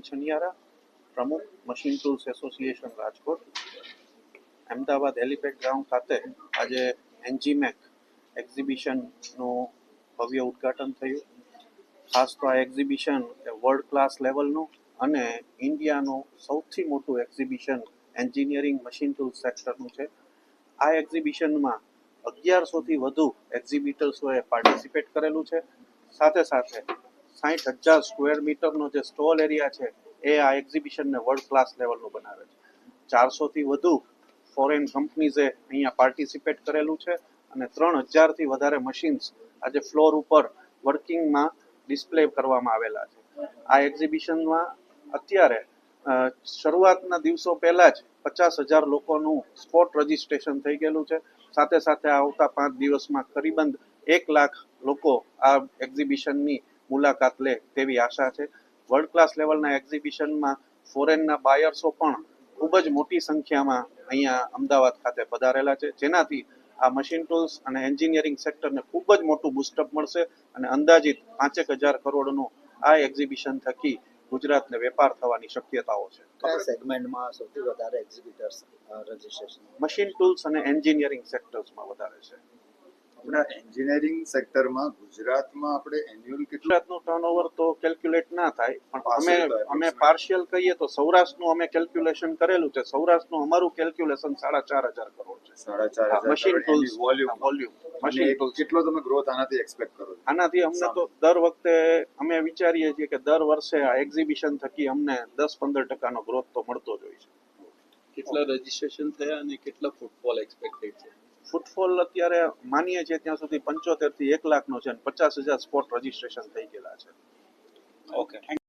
છનિયારા, પ્રમુખ machine tools association Rajkot, Ahmedabad helipad ground ખાતે આજે એન્જીમેક એક્ઝિબિશનનું ભવ્ય ઉદ્ઘાટન થયું. ખાસ તો આ એક્ઝિબિશન વર્લ્ડ ક્લાસ લેવલનું અને ઇન્ડિયાનું સૌથી મોટું એક્ઝિબિશન એન્જિનિયરિંગ મશીન ટૂલ્સ સેક્ટરનું છે. આ એક્ઝિબિશનમાં અગિયારસોથી વધુ એક્ઝિબિટર્સોએ પાર્ટિસિપેટ કરેલું છે. સાથે સાથે સાઠ હજાર સ્ક્વેર મીટરનો જે સ્ટોલ એરિયા છે, એ આ એક્ઝિબિશનને વર્લ્ડ ક્લાસ લેવલનું બનાવે છે. ચારસોથી વધુ ફોરેન કંપનીઝે અહીંયા પાર્ટિસિપેટ કરેલું છે અને ત્રણ હજારથી વધારે મશીન્સ આજે ફ્લોર ઉપર વર્કિંગમાં ડિસ્પ્લે કરવામાં આવેલા છે. આ એક્ઝિબિશનમાં અત્યારે શરૂઆતના દિવસો પહેલા જ પચાસ હજાર લોકોનું સ્પોટ રજીસ્ટ્રેશન થઈ ગયેલું છે. સાથે સાથે આવતા પાંચ દિવસમાં કરીબંધ એક લાખ લોકો આ એક્ઝિબિશનની મુલાકાત લે તેવી આશા છે. વર્લ્ડ ક્લાસ લેવલના એક્ઝિબિશનમાં ફોરેનના બાયર્સો પણ ખૂબ જ મોટી સંખ્યામાં અહીંયા અમદાવાદ ખાતે પધારેલા છે. જેનાથી આ મશીન ટૂલ્સ અને એન્જિનિયરિંગ સેક્ટરને ખૂબ જ મોટું બુસ્ટઅપ મળશે અને અંદાજિત પાંચેક હજાર કરોડનો આ એક્ઝિબિશન થકી ગુજરાતને વેપાર થવાની શક્યતાઓ છે. કયા સેગમેન્ટમાં સૌથી વધારે એક્ઝિબિટર્સ રજીસ્ટ્રેશન મશીન ટૂલ્સ અને એન્જિનિયરિંગ સેક્ટર્સમાં વધારે છે. આપણા એન્જિનિયરિંગ સેક્ટરમાં ગુજરાતમાં આપણે એન્યુઅલ કેટલું? ગુજરાતનું ટર્નઓવર તો કેલ્ક્યુલેટ ના થાય પણ અમે અમે પાર્શિયલ કહીએ તો સૌરાષ્ટ્રનું અમે કેલ્ક્યુલેશન કરેલું છે. સૌરાષ્ટ્રનું અમારું કેલ્ક્યુલેશન સાડા ચાર હજાર કરોડ છે. સાડા ચાર હજાર machine tools volume volume machine tools કેટલો તમે ગ્રોથ આનાથી એક્સપેક્ટ કરો છો? આનાથી અમને તો દર વખતે અમે વિચારીએ છીએ કે દર વર્ષે આ એક્ઝિબિશન થકી અમને દસ પંદર ટકાનો ગ્રોથ તો મળતો જ હોય છે. કેટલા રજીસ્ટ્રેશન થયા અને કેટલા ફૂટફોલ એક્સપેક્ટેડ છે? ફૂટફોલ અત્યારે માનીએ છીએ ત્યાં સુધી પંચોતેરથી એક લાખનો છે પચાસ હજાર સ્પોટ રજીસ્ટ્રેશન થઈ ગયેલા છે. ઓકે